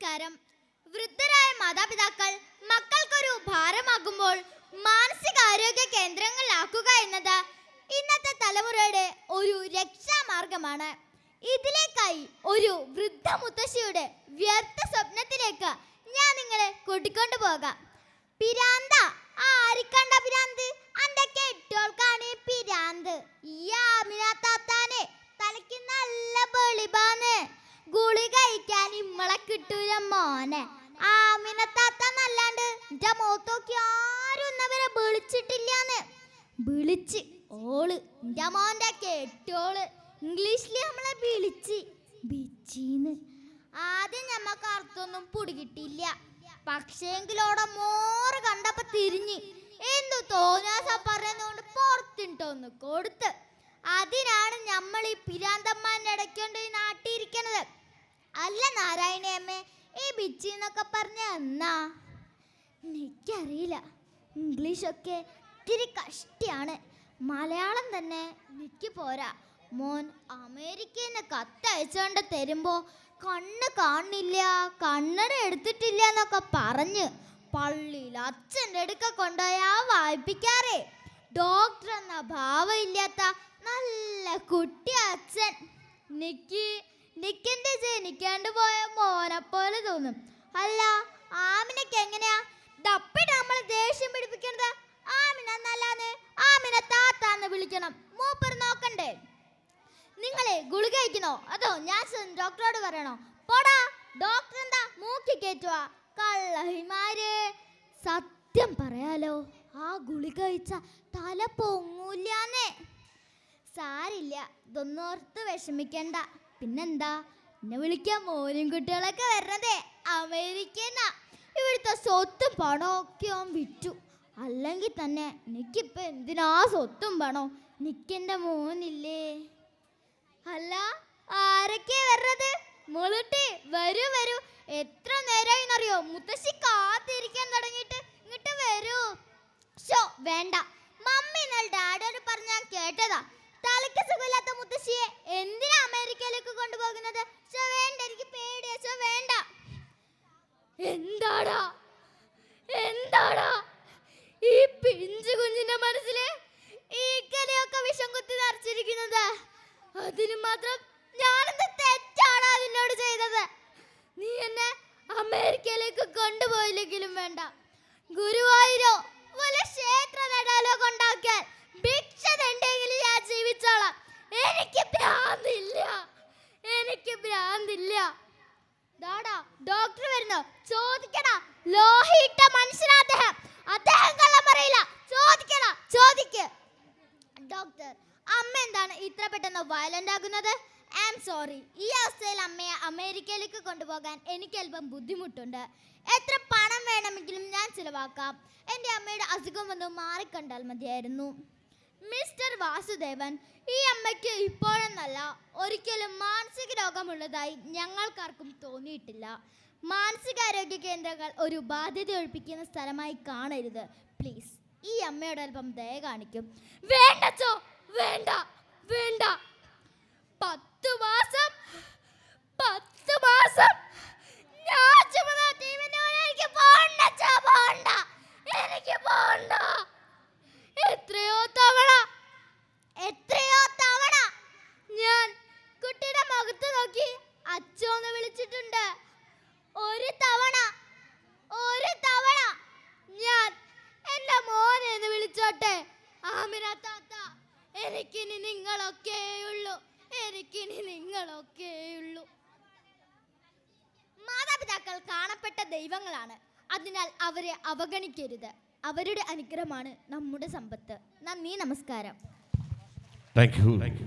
നമസ്കാരം വൃദ്ധരായ മാതാപിതാക്കൾ മക്കൾക്കൊരു ഭാരമാകുമ്പോൾ മാനസികാരോഗ്യ കേന്ദ്രങ്ങളിലാക്കുക എന്നത് ഇന്നത്തെ തലമുറയുടെ ഒരു രക്ഷാമാർഗമാണ്. ഇതിലേക്കായി ഒരു വൃദ്ധ മുത്തശ്ശിയുടെ വ്യർത്ഥ സ്വപ്നത്തിലേക്ക് ഞാൻ നിങ്ങളെ കൂട്ടിക്കൊണ്ടു പോകാം പിരാന്ത മോനെ. ആമിനത്താത്ത നല്ലാണ്ട് എന്റെ മുഖത്തോക്കി ആരും ഇന്നവരെ വിളിച്ചിട്ടില്ലാന്ന്. വിളിച്ച്. ഓൾ. എന്റെ മോന്റെ കേട്ടോൾ ഇംഗ്ലീഷിൽ നമ്മളെ വിളിച്ച്. ബിച്ചീന്ന് ആദ്യം ഞമ്മക്ക് അർത്ഥമൊന്നും പിടികിട്ടില്ല പക്ഷേങ്കിലോടെ മോറ് കണ്ടപ്പോ തിരിഞ്ഞ് എന്തു തോന്നാസ പറയുന്നോണ്ട് പുറത്തിട്ടൊന്ന് കൊടുത്ത്. അതിനാണ് നമ്മൾ ഈ പിരാന്തമ്മാന്റെ ഇടയ്ക്കൊണ്ട് ഈ നാട്ടിയിരിക്കണത് അല്ല നാരായണിയമ്മേ ഈ ബിച്ചി എന്നൊക്കെ പറഞ്ഞ എന്നാ? എനിക്കറിയില്ല. ഇംഗ്ലീഷൊക്കെ ഇത്തിരി കഷ്ടിയാണ്. മലയാളം തന്നെ എനിക്ക് പോരാ. മോൻ അമേരിക്കയിൽ നിന്ന് കത്തയച്ചുകൊണ്ട് തരുമ്പോ കണ്ണ് കാണില്ല കണ്ണട എടുത്തിട്ടില്ല എന്നൊക്കെ പറഞ്ഞ് പള്ളിയിൽ അച്ഛന്റെ അടുക്ക കൊണ്ടുപോയാ വായിപ്പിക്കാറേ. ഡോക്ടർ എന്ന ഭാവമില്ലാത്ത നല്ല കുട്ടി അച്ഛൻ. നിക്ക് നിക്കിന്റെ ജനിക്കാണ്ട് പോയ പോലെ തോന്നും. അല്ല ആമിനക്ക് എങ്ങനെയാ? ദപ്പിട്ട് നമ്മളെ ദേഷ്യം പിടിപ്പിക്കണത് ആമിന നല്ലാന്ന് ആമിന താത്താന്ന് വിളിക്കണം. മൂപ്പർ നോക്കണ്ടേ? നിങ്ങളെ ഗുളിക കഴിക്കണോ? അതോ ഞാൻ ഡോക്ടറോട് പറയണോ? പോടാ ഡോക്ടർ എന്താ മൂക്കി കയറ്റുവാ കള്ളഹിമാര്. സത്യം പറയാലോ ആ ഗുളിക കഴിച്ച തല പൊങ്ങൂല്ലാന്നേ. സാരില്ല ഇതൊന്നോർത്ത് വിഷമിക്കണ്ട. പിന്നെന്താ? എന്നെ വിളിക്കാൻ മോനും കുട്ടികളൊക്കെ വരണതേ. അമേരിക്കന്നാ. ഇവിടുത്തെ സ്വത്തും പണമൊക്കെ അവൻ വിറ്റു. അല്ലെങ്കിൽ തന്നെ എനിക്കിപ്പോൾ എന്തിനാ സ്വത്തും പണോ നിക്കെന്റെ മോനില്ലേ? അല്ല ആരൊക്കെ വരണത്? മുളുട്ടി വരൂ വരൂ. എത്ര നേരമായി എന്നറിയോ മുത്തശ്ശി കാത്തിരിക്കാൻ തുടങ്ങിയിട്ട് ഇങ്ങോട്ട് വരൂ. ഷോ വേണ്ട. മമ്മി എന്നാൽ ഡാഡിയോട് പറഞ്ഞ ഞാൻ കേട്ടതാ. തലയ്ക്ക് സുഖമില്ലാത്ത മുത്തശ്ശിയെ എന്തിനാ അമേരിക്കയിലേക്ക് കൊണ്ടുപോകുന്നത്? വേണ്ട എനിക്ക് പേടിയാ. വേണ്ട. എന്താടാ? എന്താടാ? ഈ പിഞ്ചു കുഞ്ഞിന്റെ ഈ കലയൊക്കെ വിഷം കുത്തി നിറച്ചിരിക്കുന്നത്. അതിന് മാത്രം ഞാനെന്ത് തെറ്റാണ് അതിനോട് ചെയ്തത്? നീ എന്നെ അമേരിക്കയിലേക്ക് കൊണ്ടുപോയില്ലെങ്കിലും വേണ്ട. ഗുരുവായൂരോ വല്ല ക്ഷേത്ര നടാലോ കൊണ്ടാക്കിയാൽ ഭിക്ഷ ഞാൻ ജീവിച്ചോളാം എനിക്ക് ഭ്രാന്തില്ല എനിക്ക് ഭ്രാന്തില്ല ദാടാ ഡോക്ടർ ചോദിക്കണ ലോഹിയിട്ട മനുഷ്യനാ അദ്ദേഹം. അദ്ദേഹം കള്ളം പറയില്ല. ചോദിക്കടാ ചോദിക്ക്. ഡോക്ടർ അമ്മ എന്താണ് ഇത്ര പെട്ടെന്ന് വയലന്റ് ആകുന്നത്? ഐ ആം സോറി ഈ അവസ്ഥയിൽ അമ്മയെ അമേരിക്കയിലേക്ക് കൊണ്ടുപോകാൻ എനിക്ക് അല്പം ബുദ്ധിമുട്ടുണ്ട്. എത്ര പണം വേണമെങ്കിലും ഞാൻ ചിലവാക്കാം. എന്റെ അമ്മയുടെ അസുഖം ഒന്ന് മാറിക്കണ്ടാൽ മതിയായിരുന്നു. മിസ്റ്റർ വാസുദേവൻ ഈ അമ്മയ്ക്ക് ഇപ്പോഴെന്നല്ല ഒരിക്കലും മാനസിക രോഗമുള്ളതായി ഞങ്ങൾക്കാർക്കും തോന്നിയിട്ടില്ല. മാനസികാരോഗ്യ കേന്ദ്രങ്ങൾ ഒരു ബാധ്യത ഒഴിപ്പിക്കുന്ന സ്ഥലമായി കാണരുത്. പ്ലീസ് ഈ അമ്മയുടെ അല്പം ദയ കാണിക്കും. വേണ്ടച്ചോ വേണ്ട വേണ്ട. പത്ത് മാസം പത്ത് മാസം ഞാൻ ചുമന്ന ടീമിന്റെ എനിക്ക് പോണ്ട എനിക്ക് പോണ്ട എത്രയോ തവണ എത്രയോ തവണ ഞാൻ കുട്ടിയുടെ മുഖത്ത് നോക്കി അച്ചോന്ന് വിളിച്ചിട്ടുണ്ട് ഒരു തവണ ഒരു തവണ ഞാൻ എന്റെ മോനെ എന്ന് വിളിച്ചോട്ടെ ആമിന താത്ത എനിക്കിനി നിങ്ങളൊക്കെയുള്ളൂ. എനിക്കിനി നിങ്ങളൊക്കെയുള്ളൂ. മാതാപിതാക്കൾ കാണപ്പെട്ട ദൈവങ്ങളാണ്. അതിനാൽ അവരെ അവഗണിക്കരുത്. അവരുടെ അനുഗ്രഹമാണ് നമ്മുടെ സമ്പത്ത്. നന്ദി നമസ്കാരം. Thank you